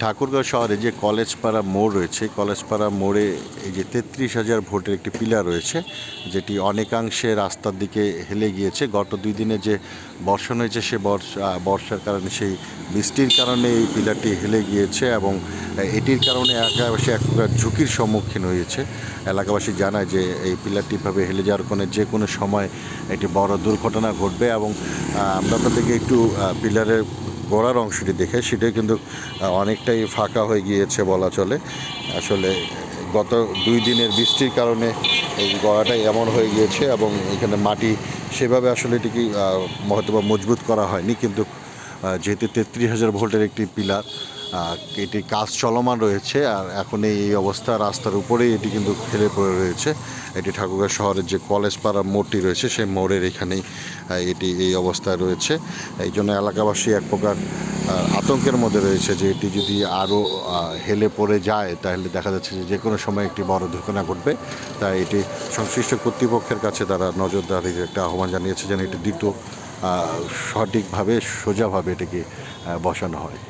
ঠাকুরগাঁও শহরে যে কলেজপাড়া মোড় রয়েছে, কলেজপাড়া মোড়ে এই যে তেত্রিশ হাজার ভোটের একটি পিলার রয়েছে, যেটি অনেকাংশে রাস্তার দিকে হেলে গিয়েছে। গত দুই দিনে যে বর্ষণ হয়েছে, সে বর্ষা বর্ষার কারণে সেই বৃষ্টির কারণে এই পিলারটি হেলে গিয়েছে এবং এটির কারণে এলাকাবাসী এক প্রকার ঝুঁকির সম্মুখীন হয়েছে। এলাকাবাসী জানায় যে এই পিলারটি ভাবে হেলে যাওয়ার কারণে যে কোনো সময় একটি বড় দুর্ঘটনা ঘটবে এবং আমরা আপনাদেরকে একটু পিলারের গোড়ার অংশটি দেখে সেটাই কিন্তু অনেকটাই ফাঁকা হয়ে গিয়েছে বলা চলে। আসলে গত দুই দিনের বৃষ্টির কারণে এই গড়াটাই এমন হয়ে গিয়েছে এবং এখানে মাটি সেভাবে আসলে এটিকে হয়তো বা মজবুত করা হয়নি, কিন্তু যেহেতু তেত্রিশ হাজার ভোল্টের একটি পিলার এটি কাজ চলমান রয়েছে আর এখন এই অবস্থা রাস্তার উপরেই এটি কিন্তু ফেলে পড়ে রয়েছে। এটি ঠাকুরগাঁ শহরের যে কলেজ পাড়া মোড়টি রয়েছে সেই মোড়ের এখানেই এটি এই অবস্থায় রয়েছে। এই জন্য এলাকাবাসী এক প্রকার আতঙ্কের মধ্যে রয়েছে যে এটি যদি আরও হেলে পড়ে যায় তাহলে দেখা যাচ্ছে যে যে কোনো সময় একটি বড় দুর্ঘটনা ঘটবে। তাই এটি সংশ্লিষ্ট কর্তৃপক্ষের কাছে তারা নজরদারির একটা আহ্বান জানিয়েছে যেন এটি আহ, সঠিকভাবে সোজাভাবে এটাকে বসানো হয়।